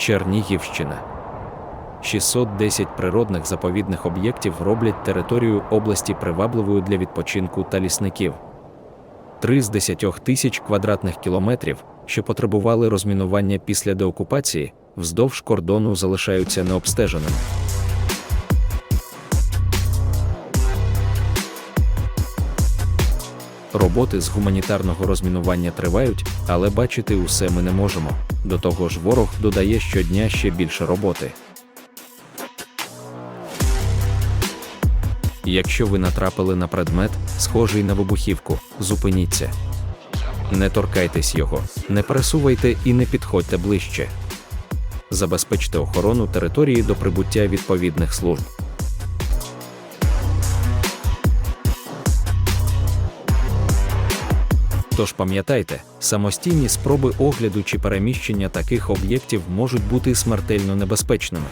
Чернігівщина. 610 природних заповідних об'єктів роблять територію області привабливою для відпочинку та лісників. Три з 10 тисяч квадратних кілометрів, що потребували розмінування після деокупації, вздовж кордону залишаються необстеженими. Роботи з гуманітарного розмінування тривають, але бачити усе ми не можемо. До того ж, ворог додає щодня ще більше роботи. Якщо ви натрапили на предмет, схожий на вибухівку, зупиніться. Не торкайтесь його, не пересувайте і не підходьте ближче. Забезпечте охорону території до прибуття відповідних служб. Тож пам'ятайте, самостійні спроби огляду чи переміщення таких об'єктів можуть бути смертельно небезпечними.